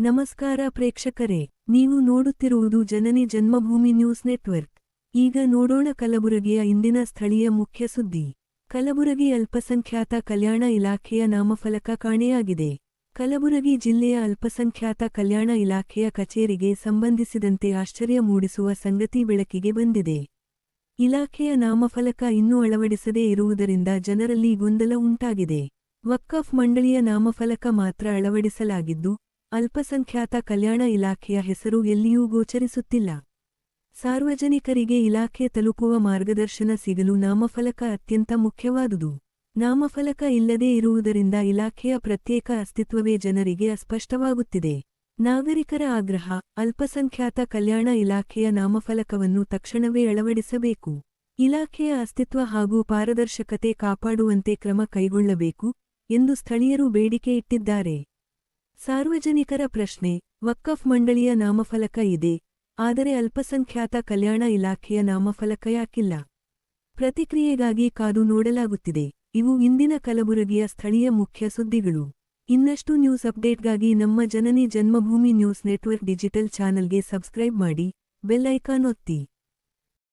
ನಮಸ್ಕಾರ ಪ್ರೇಕ್ಷಕರೇ, ನೀವು ನೋಡುತ್ತಿರುವುದು ಜನನಿ ಜನ್ಮಭೂಮಿ ನ್ಯೂಸ್ ನೆಟ್ವರ್ಕ್. ಈಗ ನೋಡೋಣ ಕಲಬುರಗಿಯ ಇಂದಿನ ಸ್ಥಳೀಯ ಮುಖ್ಯ ಸುದ್ದಿ. ಕಲಬುರಗಿ ಅಲ್ಪಸಂಖ್ಯಾತ ಕಲ್ಯಾಣ ಇಲಾಖೆಯ ನಾಮಫಲಕ ಕಾಣೆಯಾಗಿದೆ. ಕಲಬುರಗಿ ಜಿಲ್ಲೆಯ ಅಲ್ಪಸಂಖ್ಯಾತ ಕಲ್ಯಾಣ ಇಲಾಖೆಯ ಕಚೇರಿಗೆ ಸಂಬಂಧಿಸಿದಂತೆ ಆಶ್ಚರ್ಯ ಮೂಡಿಸುವ ಸಂಗತಿ ಬೆಳಕಿಗೆ ಬಂದಿದೆ. ಇಲಾಖೆಯ ನಾಮಫಲಕ ಇನ್ನೂ ಅಳವಡಿಸದೇ ಇರುವುದರಿಂದ ಜನರಲ್ಲಿ ಗೊಂದಲ ಉಂಟಾಗಿದೆ. ವಕ್ಕಫ್ ಮಂಡಳಿಯ ನಾಮಫಲಕ ಮಾತ್ರ ಅಳವಡಿಸಲಾಗಿದ್ದು ಅಲ್ಪಸಂಖ್ಯಾತ ಕಲ್ಯಾಣ ಇಲಾಖೆಯ ಹೆಸರು ಎಲ್ಲಿಯೂ ಗೋಚರಿಸುತ್ತಿಲ್ಲ. ಸಾರ್ವಜನಿಕರಿಗೆ ಇಲಾಖೆ ತಲುಪುವ ಮಾರ್ಗದರ್ಶನ ಸಿಗಲು ನಾಮಫಲಕ ಅತ್ಯಂತ ಮುಖ್ಯವಾದುದು. ನಾಮಫಲಕ ಇಲ್ಲದೇ ಇರುವುದರಿಂದ ಇಲಾಖೆಯ ಪ್ರತ್ಯೇಕ ಅಸ್ತಿತ್ವವೇ ಜನರಿಗೆ ಅಸ್ಪಷ್ಟವಾಗುತ್ತಿದೆ. ನಾಗರಿಕರ ಆಗ್ರಹ, ಅಲ್ಪಸಂಖ್ಯಾತ ಕಲ್ಯಾಣ ಇಲಾಖೆಯ ನಾಮಫಲಕವನ್ನು ತಕ್ಷಣವೇ ಅಳವಡಿಸಬೇಕು. ಇಲಾಖೆಯ ಅಸ್ತಿತ್ವ ಹಾಗೂ ಪಾರದರ್ಶಕತೆ ಕಾಪಾಡುವಂತೆ ಕ್ರಮ ಕೈಗೊಳ್ಳಬೇಕು ಎಂದು ಸ್ಥಳೀಯರು ಬೇಡಿಕೆ ಇಟ್ಟಿದ್ದಾರೆ. ಸಾರ್ವಜನಿಕರ ಪ್ರಶ್ನೆ ವಕ್ಕಫ್ ಮಂಡಳಿಯ ನಾಮಫಲಕ ಇದೆ, ಆದರೆ ಅಲ್ಪಸಂಖ್ಯಾತ ಕಲ್ಯಾಣ ಇಲಾಖೆಯ ನಾಮಫಲಕ ಯಾಕಿಲ್ಲ? ಪ್ರತಿಕ್ರಿಯೆಗಾಗಿ ಕಾದು ನೋಡಲಾಗುತ್ತಿದೆ, ಇವು ಇಂದಿನ ಕಲಬುರಗಿಯ ಸ್ಥಳೀಯ ಮುಖ್ಯ ಸುದ್ದಿಗಳು. ಇನ್ನಷ್ಟು ನ್ಯೂಸ್ ಅಪ್ಡೇಟ್ಗಾಗಿ ನಮ್ಮ Janani Janmabhoomi news network digital ಚಾನಲ್ಗೆ ಸಬ್ಸ್ಕ್ರೈಬ್ ಮಾಡಿ, ಬೆಲ್ ಐಕಾನ್ ಒತ್ತಿ.